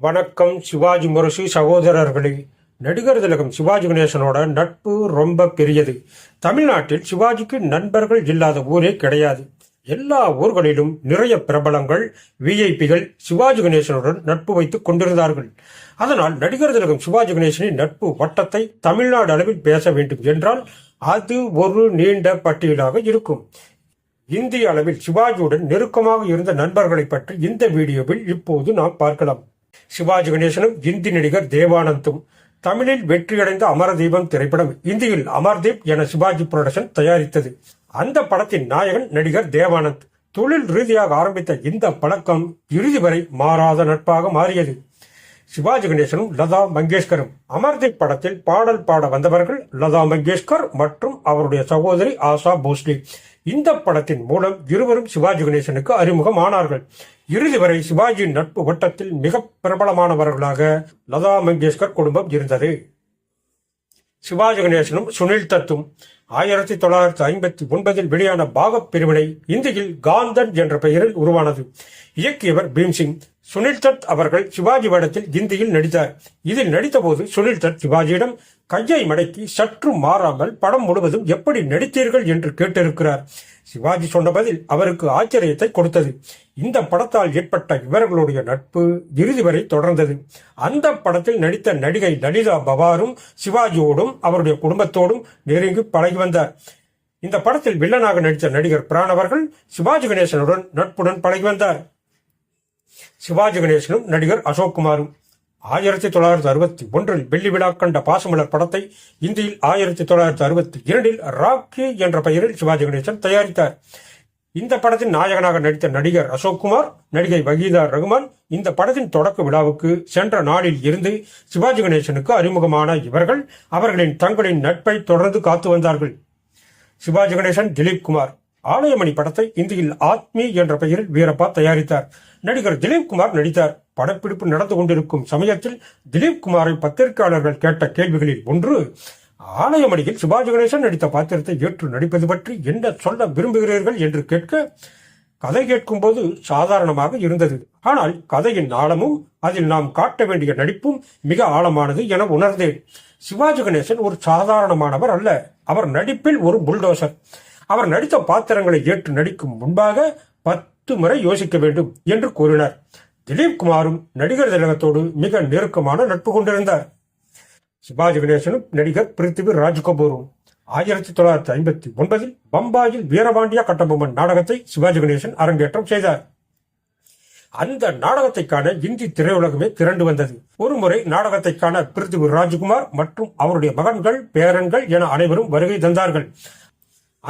வணக்கம் சிவாஜி முரசு சகோதரர்களே. நடிகர் திலகம் சிவாஜி கணேசனோட நட்பு ரொம்ப பெரியது. தமிழ்நாட்டில் சிவாஜிக்கு நண்பர்கள் இல்லாத ஊரே கிடையாது. எல்லா ஊர்களிலும் நிறைய பிரபலங்கள் விஐபிகள் சிவாஜி கணேசனுடன் நட்பு வைத்துக் கொண்டிருந்தார்கள். அதனால் நடிகர் திலகம் சிவாஜி கணேசனின் நட்பு வட்டத்தை தமிழ்நாடு அளவில் பேச வேண்டும் என்றால் அது ஒரு நீண்ட பட்டியலாக இருக்கும். இந்திய அளவில் சிவாஜியுடன் நெருக்கமாக இருந்த நண்பர்களை பற்றி இந்த வீடியோவில் இப்போது நாம் பார்க்கலாம். சிவாஜி கணேசனும் இந்தி நடிகர் தேவானந்தும். தமிழில் வெற்றியடைந்த அமரதீபம் திரைப்படம் இந்தியில் அமர்தீப் என சிவாஜி புரொடக்ஷன் தயாரித்தது. அந்த படத்தின் நாயகன் நடிகர் தேவானந்த். தொழில் ரீதியாக ஆரம்பித்த இந்த பழக்கம் இறுதி வரை மாறாத நட்பாக மாறியது. சிவாஜி கணேசனும் லதா மங்கேஷ்கரும். அமர்தீப் படத்தில் பாடல் பாட வந்தவர்கள் லதா மங்கேஷ்கர் மற்றும் அவருடைய சகோதரி ஆஷா போஸ்லி. இந்த படத்தின் மூலம் இருவரும் சிவாஜி கணேசனுக்கு அறிமுகமானார்கள். இறுதி வரை சிவாஜியின் நட்பு வட்டத்தில் மிக பிரபலமானவர்களாக லதா மங்கேஷ்கர் குடும்பம் இருந்தது. சிவாஜி கணேசனும் சுனில் தத்தும் ஆயிரத்தி தொள்ளாயிரத்தி ஐம்பத்தி ஒன்பதில் வெளியான பாகப் பிரிவினை இந்தியில் காந்தன் என்ற பெயரில் உருவானது. இயக்கியவர் பீம்சிங் சுனில் தத் அவர்கள் சிவாஜி படத்தில் ஹிந்தியில் நடித்தார். இதில் நடித்தபோது சுனில் தத் சிவாஜியிடம் கையை மடக்கி சற்று மாறாமல் படம் முழுவதும் எப்படி நடித்தீர்கள்? என்று கேட்டிருக்கிறார். சிவாஜி சொன்ன பதில் அவருக்கு ஆச்சரியத்தை கொடுத்தது. இந்த படத்தால் ஏற்பட்ட இவர்களுடைய நட்பு இறுதி வரை தொடர்ந்தது. அந்த படத்தில் நடித்த நடிகை லலிதா பவாரும் சிவாஜியோடும் அவருடைய குடும்பத்தோடும் நெருங்கி பழகி வந்தார். இந்த படத்தில் வில்லனாக நடித்த நடிகர் பிராணவர்கள் சிவாஜி கணேசனுடன் நட்புடன் பழகி வந்தார். சிவாஜி கணேசனும் நடிகர் அசோக் குமாரும். ஆயிரத்தி தொள்ளாயிரத்தி அறுபத்தி ஒன்றில் வெள்ளி விழா கண்ட பாசமலர் படத்தை இந்தியில் ஆயிரத்தி தொள்ளாயிரத்தி அறுபத்தி இரண்டில் ராக்கி என்ற பெயரில் சிவாஜி கணேசன் தயாரித்தார். இந்த படத்தின் நாயகனாக நடித்த நடிகர் அசோக் குமார் நடிகை வகீதா ரகுமான் இந்த படத்தின் தொடக்க விழாவுக்கு சென்ற நாளில் இருந்து சிவாஜி கணேசனுக்கு அறிமுகமான இவர்கள் அவர்களின் தங்களின் நட்பை தொடர்ந்து காத்து வந்தார்கள். சிவாஜி கணேசன் திலீப் குமார். ஆலயமணி படத்தை இந்தியில் ஆத்மி என்ற பெயரில் வீரப்பா தயாரித்தார். நடிகர் திலீப் குமார் நடித்தார். படப்பிடிப்பு நடந்து கொண்டிருக்கும் சமயத்தில் திலீப் குமாரை பத்திரிகையாளர்கள் கேட்ட கேள்விகளில் ஒன்று ஆலயமணியில் சிவாஜி கணேசன் நடித்த பாத்திரத்தை ஏற்று நடிப்பது பற்றி என்ன சொல்ல விரும்புகிறீர்கள் என்று கேட்க கதை கேட்கும்போது சாதாரணமாக இருந்தது. ஆனால் கதையின் ஆழமும் அதில் நாம் காட்ட வேண்டிய நடிப்பும் மிக ஆழமானது என உணர்ந்தேன். சிவாஜி கணேசன் ஒரு சாதாரணமானவர் அல்ல. அவர் நடிப்பில் ஒரு புல்டோசர். அவர் நடித்த பாத்திரங்களை ஏற்று நடிக்கும் முன்பாக பத் பத்து முறை யோசிக்க வேண்டும் என்று கூறினார். திலீப் குமாரும் நடிகர் திலகத்தோடு மிக நெருக்கமான நட்பு கொண்டிருந்தார். சிவாஜி கணேசனும் நடிகர் பிருத்திவி ராஜ்கபூரும் ஆயிரத்தி தொள்ளாயிரத்தி ஐம்பத்தி ஒன்பதில் பம்பாயில் வீரபாண்டிய கட்டபொம்மன் நாடகத்தை சிவாஜி கணேசன் அரங்கேற்றம் செய்தார். அந்த நாடகத்தை காண இந்தி திரையுலகமே திரண்டு வந்தது. ஒருமுறை நாடகத்தை காண பிருத்திவி ராஜ்குமார் மற்றும் அவருடைய மகன்கள் பேரன்கள் என அனைவரும் வருகை தந்தார்கள்.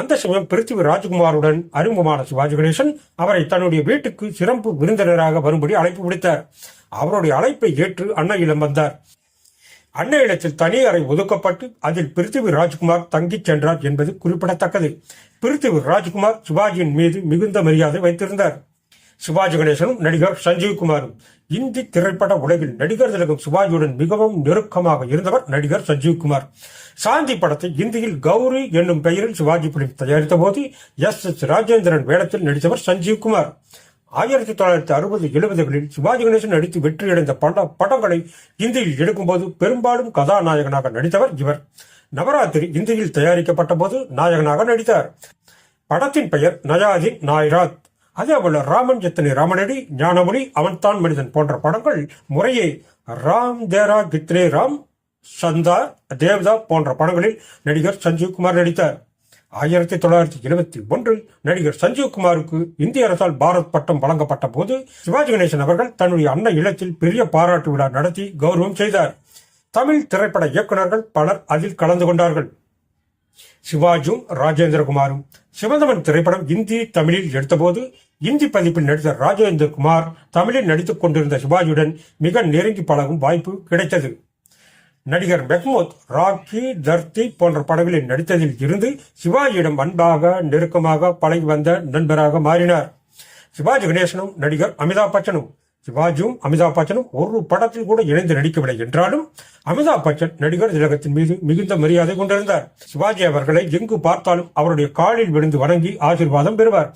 அந்த சமயம் பிருத்திவி ராஜ்குமாருடன் அறிமுகமான சிவாஜி கணேசன் அவரை தன்னுடைய வீட்டுக்கு சிறப்பு விருந்தினராக வரும்படி அழைப்பு விடுத்தார். அவருடைய அழைப்பை ஏற்று அன்னை வந்தார். அன்னை இல்லத்தில் தனி அறை ஒதுக்கப்பட்டு அதில் பிருத்திவி ராஜ்குமார் தங்கிச் சென்றார் என்பது குறிப்பிடத்தக்கது. பிருத்திவி ராஜ்குமார் சிவாஜியின் மீது மிகுந்த மரியாதை வைத்திருந்தார். சிவாஜி கணேசனும் நடிகர் சஞ்சீவ் குமாரும். இந்தி திரைப்பட உலகில் நடிகர் திலகம் சிவாஜியுடன் மிகவும் நெருக்கமாக இருந்தவர் நடிகர் சஞ்சீவ் குமார். சாந்தி படத்தை இந்தியில் கௌரி என்னும் பெயரில் சிவாஜி பிலிம் தயாரித்த போது எஸ் எஸ் ராஜேந்திரன் வேடத்தில் நடித்தவர் சஞ்சீவ் குமார். ஆயிரத்தி தொள்ளாயிரத்தி அறுபது எழுபதுகளில் சிவாஜி கணேசன் நடித்து வெற்றியடைந்த பல படங்களை இந்தியில் எடுக்கும்போது பெரும்பாலும் கதாநாயகனாக நடித்தவர் இவர். நவராத்திரி இந்தியில் தயாரிக்கப்பட்ட போது நாயகனாக நடித்தார். படத்தின் பெயர் நயாதி நாய்ராத். அதேபோல ராமன் எத்தனை ராமனடி ஞானமுனி அவன்தான் மனிதன் போன்ற படங்கள் முறையே ராம் தேரா கித்னே ராம் சந்தா தேவ்தா போன்ற படங்களில் நடிகர் சஞ்சீவ் குமார் நடித்தார். ஆயிரத்தி தொள்ளாயிரத்தி எழுபத்தி ஒன்றில் நடிகர் சஞ்சீவ் குமாருக்கு இந்திய அரசால் பாரத் பட்டம் வழங்கப்பட்ட போது சிவாஜி கணேசன் அவர்கள் தன்னுடைய அன்னை இல்லத்தில் பெரிய பாராட்டு விழா நடத்தி கௌரவம் செய்தார். தமிழ் திரைப்பட இயக்குநர்கள் பலர் அதில் கலந்து கொண்டார்கள். சிவாஜும் ராஜேந்திரகுமாரும். சிவந்தவன் திரைப்படம் இந்தி தமிழில் எடுத்தபோது இந்தி பதிப்பில் நடித்த ராஜேந்திரகுமார் தமிழில் நடித்துக் கொண்டிருந்த சிவாஜியுடன் மிக நெருங்கி பழகும் வாய்ப்பு கிடைத்தது. நடிகர் மெஹ்மூத் ராக்கி தர்த்தி போன்ற படங்களில் நடித்ததில் இருந்து சிவாஜியிடம் அன்பாக நெருக்கமாக பழகி வந்த நண்பராக மாறினார். சிவாஜி கணேசனும் நடிகர் அமிதாப் பச்சனும். சிவாஜியும் அமிதாப் பச்சனும் ஒரு படத்தில் கூட இணைந்து நடிக்கவில்லை என்றாலும் அமிதாப் பச்சன் நடிகர் திலகத்தின் மீது மிகுந்த மரியாதை கொண்டிருந்தார். சிவாஜி அவர்களை எங்கு பார்த்தாலும் அவருடைய காலில் விழுந்து வணங்கி ஆசீர்வாதம் பெறுவார்.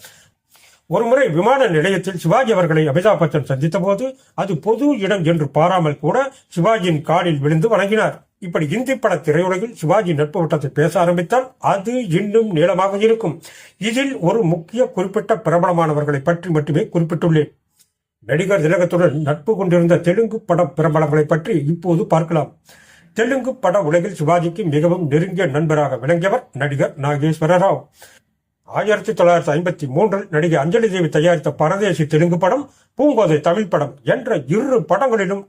ஒருமுறை விமான நிலையத்தில் சிவாஜி அவர்களை அமிதாப் பச்சன் சந்தித்த போது அது பொது இடம் என்று பாராமல் கூட சிவாஜியின் காலில் விழுந்து வணங்கினார். இப்படி இந்தி பட திரையுலகில் சிவாஜி நட்பு வட்டத்தை பேச ஆரம்பித்தால் அது இன்னும் நீளமாக இருக்கும். இதில் ஒரு முக்கிய குறிப்பிட்ட பிரபலமானவர்களை பற்றி மட்டுமே குறிப்பிட்டுள்ளேன். நடிகர் திலகத்துடன் நட்பு கொண்டிருந்த தெலுங்கு பட பிரபலங்களை பற்றி இப்போது பார்க்கலாம். தெலுங்கு பட உலகில் சிவாஜிக்கு மிகவும் நெருங்கிய நண்பராக விளங்கியவர் நடிகர் நாகேஸ்வர ராவ் ஆயிரத்தி தொள்ளாயிரத்தி ஐம்பத்தி மூன்றில் நடிகை அஞ்சலி தேவி தயாரித்த பரதேசி தெலுங்கு படம் பூங்கோதை தமிழ் படம் என்ற இரு படங்களிலும்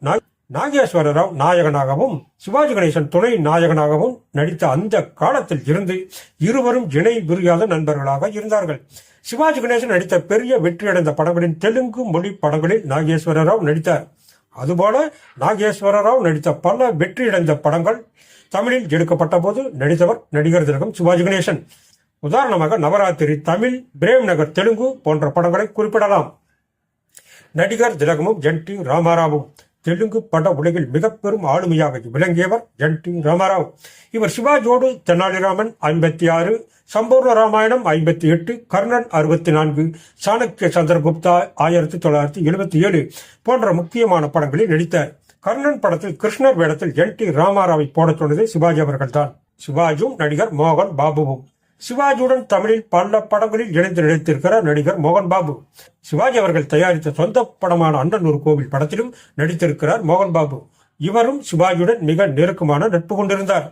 நாகேஸ்வரராவ் நாகேஸ்வர ராவ் நாயகனாகவும் சிவாஜி கணேசன் துணை நாயகனாகவும் நடித்த அந்த காலத்தில் இருந்து இருவரும் இணை பிரியாத நண்பர்களாக இருந்தார்கள். சிவாஜி கணேசன் நடித்த பெரிய வெற்றியடைந்த படங்களின் தெலுங்கு மொழி படங்களில் நாகேஸ்வர ராவ் நடித்தார். அதுபோல நாகேஸ்வர ராவ் நடித்த பல வெற்றியடைந்த படங்கள் தமிழில் எடுக்கப்பட்ட போது நடித்தவர் நடிகர் திலகம் சிவாஜி கணேசன். உதாரணமாக நவராத்திரி தமிழ் பிரேம் நகர் தெலுங்கு போன்ற படங்களை குறிப்பிடலாம். நடிகர் திலகமும் என் டி ராமாராவும். தெலுங்கு பட உலகில் மிக பெரும் ஆளுமையாக விளங்கியவர் என் டி ராமராவ். இவர் சிவாஜியோடு தெனாலிராமன் ஐம்பத்தி ஆறு சம்பூர்ண ராமாயணம் ஐம்பத்தி எட்டு கர்ணன் அறுபத்தி நான்கு சாணக்கிய சந்திரகுப்தா ஆயிரத்தி தொள்ளாயிரத்தி எழுபத்தி ஏழு போன்ற முக்கியமான படங்களில் நடித்தார் கர்ணன் படத்தில் கிருஷ்ணர் வேடத்தில் என் டி ராமாராவை போடச் சொன்னது சிவாஜி அவர்கள்தான். சிவாஜியும் நடிகர் மோகன் பாபுவும். சிவாஜியுடன் தமிழில் பல படங்களில் இணைந்து நடித்திருக்கிறார் நடிகர் மோகன் பாபு சிவாஜி அவர்கள் தயாரித்த சொந்த படமான அண்ணன் ஒரு கோவில் படத்திலும் நடித்திருக்கிறார் மோகன் பாபு இவரும் சிவாஜியுடன் மிக நெருக்கமான நட்பு கொண்டிருந்தார்.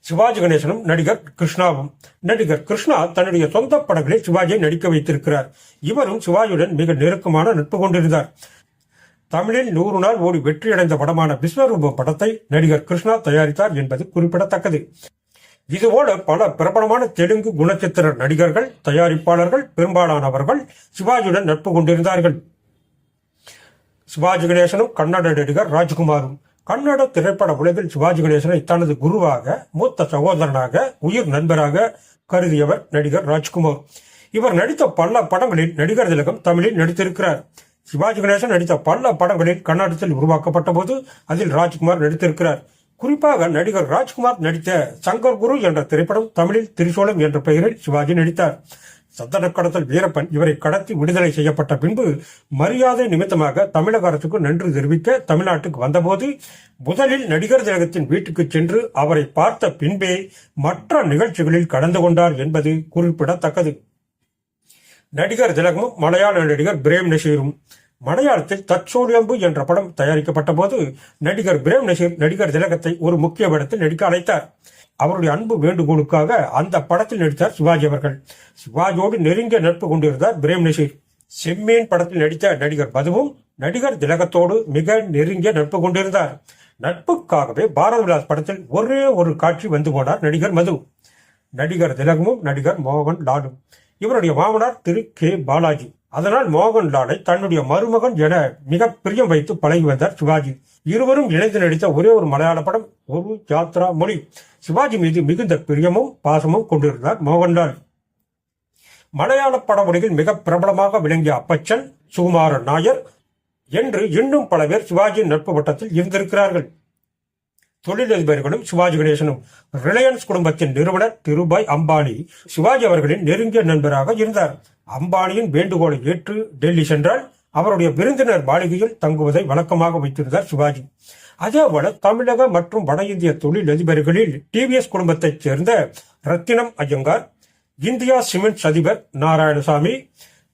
சிவாஜி கணேசனும் நடிகர் கிருஷ்ணாவும். நடிகர் கிருஷ்ணா தன்னுடைய சொந்த படங்களில் சிவாஜியை நடிக்க வைத்திருக்கிறார். இவரும் சிவாஜியுடன் மிக நெருக்கமான நட்பு கொண்டிருந்தார். தமிழில் நூறு நாள் ஓடி வெற்றியடைந்த படமான விஸ்வரூபம் படத்தை நடிகர் கிருஷ்ணா தயாரித்தார் என்பது குறிப்பிடத்தக்கது. இதுபோல பல பிரபலமான தெலுங்கு குணச்சித்திர நடிகர்கள் தயாரிப்பாளர்கள் பெரும்பாலானவர்கள் சிவாஜியுடன் நட்பு கொண்டிருந்தார்கள். சிவாஜி கணேசனும் கன்னட நடிகர் ராஜ்குமாரும். கன்னட திரைப்பட உலகில் சிவாஜி கணேசனை தனது குருவாக மூத்த சகோதரனாக உயிர் நண்பராக கருதியவர் நடிகர் ராஜ்குமார். இவர் நடித்த பல படங்களில் நடிகர் திலகம் தமிழில் நடித்திருக்கிறார். சிவாஜி கணேசன் நடித்த பல படங்களில் கன்னடத்தில் உருவாக்கப்பட்ட போது அதில் ராஜ்குமார் நடித்திருக்கிறார். குறிப்பாக நடிகர் ராஜ்குமார் நடித்த சங்கர் குரு என்ற திரைப்படம் தமிழில் திரிசூலம் என்ற பெயரில் சிவாஜி நடித்தார். சந்தன கடத்தல் வீரப்பன் இவரை கடத்தி விடுதலை செய்யப்பட்ட பின்பு மரியாதை நிமித்தமாக தமிழக அரசுக்கு நன்றி தெரிவிக்க தமிழ்நாட்டுக்கு வந்தபோது முதலில் நடிகர் திலகத்தின் வீட்டுக்கு சென்று அவரை பார்த்த பின்பே மற்ற நிகழ்ச்சிகளில் கலந்து கொண்டார் என்பது குறிப்பிடத்தக்கது. நடிகர் திலகமும் மலையாள நடிகர் பிரேம் நசீரும் மலையாளத்தில் தற்சோழியம்பு என்ற படம் தயாரிக்கப்பட்ட போது நடிகர் பிரேம் நசீர் நடிகர் திலகத்தை ஒரு முக்கிய படத்தில் நடிக்க அழைத்தார். அவருடைய அன்பு வேண்டுகோளுக்காக அந்த படத்தில் நடித்தார் சிவாஜி அவர்கள். சிவாஜியோடு நெருங்கிய நட்பு கொண்டிருந்தார் பிரேம் நசீர். செம்மீன் படத்தில் நடித்த நடிகர் மதுவும் நடிகர் திலகத்தோடு மிக நெருங்கிய நட்பு கொண்டிருந்தார். நட்புக்காகவே பாரத விலாஸ் படத்தில் ஒரே ஒரு காட்சி வந்து போனார் நடிகர் மது. நடிகர் திலகமும் நடிகர் மோகன் லாலும். இவருடைய மாமனார் திரு கே. பாலாஜி. அதனால் மோகன் லாலை தன்னுடைய மருமகன் என மிக பிரியம் வைத்து பழகி வந்தார் சிவாஜி. இருவரும் இணைந்து நடித்த ஒரே ஒரு மலையாள படம் ஒரு யாத்ரா மொழி. சிவாஜி மீது மிகுந்த பிரியமும் பாசமும் கொண்டிருந்தார் மோகன்லால் மலையாள பட உலகில் மிக பிரபலமாக விளங்கிய அப்பச்சன் சுகுமாரன் நாயர் என்று இன்னும் பல பேர் சிவாஜியின் நட்பு வட்டத்தில் இருந்திருக்கிறார்கள். தொழிலதிபர்களும் சிவாஜி கணேசனும் ரிலையன்ஸ் குடும்பத்தின் நிறுவனர் திருபாய் அம்பானி சிவாஜி அவர்களின் நெருங்கிய நண்பராக இருந்தார். அம்பானியின் வேண்டுகோளை ஏற்று டெல்லி சென்றால் அவருடைய விருந்தினர் மாளிகையில் தங்குவதை வழக்கமாக வைத்திருந்தார் சிவாஜி. அதேபோல தமிழக மற்றும் வட இந்திய தொழிலதிபர்களில் டிவிஎஸ் குடும்பத்தைச் சேர்ந்த ரத்தினம் ஐயங்கார் இந்தியா சிமெண்ட்ஸ் அதிபர் நாராயணசாமி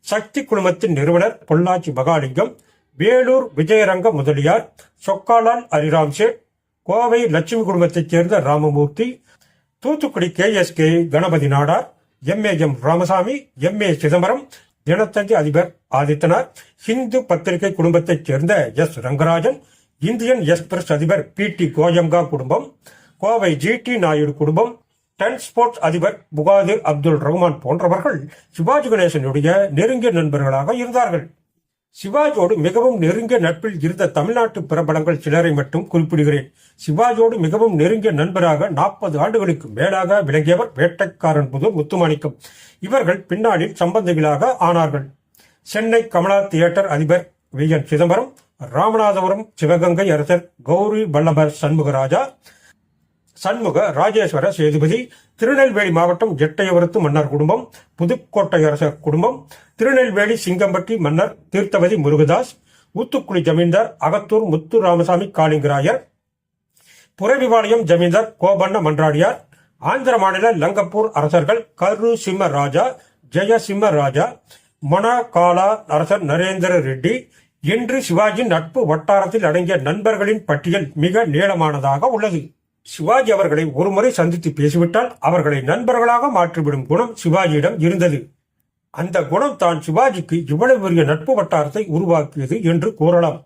சக்தி குழுமத்தின் நிறுவனர் பொள்ளாச்சி மகாலிங்கம் வேலூர் விஜயரங்க முதலியார் சொக்காலால் அரிராம் சேட் கோவை லட்சுமி குடும்பத்தைச் சேர்ந்த Ramamoorthy Thoothukudi K S K Ganapathi Nadar M A M Ramasamy M A Chidambaram Dinathanthi அதிபர் ஆதித்தனார் ஹிந்து பத்திரிகை குடும்பத்தைச் சேர்ந்த எஸ் ரங்கராஜன் இந்தியன் எக்ஸ்பிரஸ் அதிபர் பி டி கோயங்கா குடும்பம் கோவை ஜி டி நாயுடு குடும்பம் டென் ஸ்போர்ட்ஸ் அதிபர் புகாதிர் அப்துல் ரஹ்மான் போன்றவர்கள் சிவாஜி கணேசனுடைய நெருங்கிய நண்பர்களாக இருந்தார்கள். சிவாஜியோடு மிகவும் நெருங்கிய நட்பில் இருந்த தமிழ்நாட்டு பிரபலங்கள் சிலரை மட்டும் குறிப்பிடுகிறேன். சிவாஜியோடு மிகவும் நெருங்கிய நண்பராக நாற்பது ஆண்டுகளுக்கு மேலாக விளங்கியவர் வேட்டைக்காரன் புதூர் முத்துமாணிக்கம். இவர்கள் பின்னாளில் சம்பந்திகளாக ஆனார்கள். சென்னை கமலா தியேட்டர் அதிபர் வி என் சிதம்பரம் ராமநாதபுரம் சிவகங்கை அரசர் கௌரி வல்லபர் சண்முகராஜா சண்முக ராஜேஸ்வர சேதுபதி திருநெல்வேலி மாவட்டம் ஜெட்டையவரத்து மன்னர் குடும்பம் புதுக்கோட்டை அரசர் குடும்பம் திருநெல்வேலி சிங்கம்பட்டி மன்னர் தீர்த்தவதி முருகதாஸ் ஊத்துக்குடி ஜமீன்தார் அகத்தூர் முத்து ராமசாமி காளிங்கராயர் புறவிபாளையம் ஜமீன்தார் கோபண்ண மன்றாடியார் ஆந்திர மாநில லங்கப்பூர் அரசர்கள் கரு சிம்ம ராஜா ஜெயசிம்ம ராஜா மொனகாலா அரசர் நரேந்திர ரெட்டி இன்று சிவாஜி நட்பு வட்டாரத்தில் அடங்கிய நண்பர்களின் பட்டியல் மிக நீளமானதாக உள்ளது. சிவாஜி அவர்களை ஒருமுறை சந்தித்து பேசிவிட்டால் அவர்களை நண்பர்களாக மாற்றிவிடும் குணம் சிவாஜியிடம் இருந்தது. அந்த குணம் தான் சிவாஜிக்கு இவ்வளவு பெரிய நட்பு வட்டாரத்தை உருவாக்கியது என்று கூறலாம்.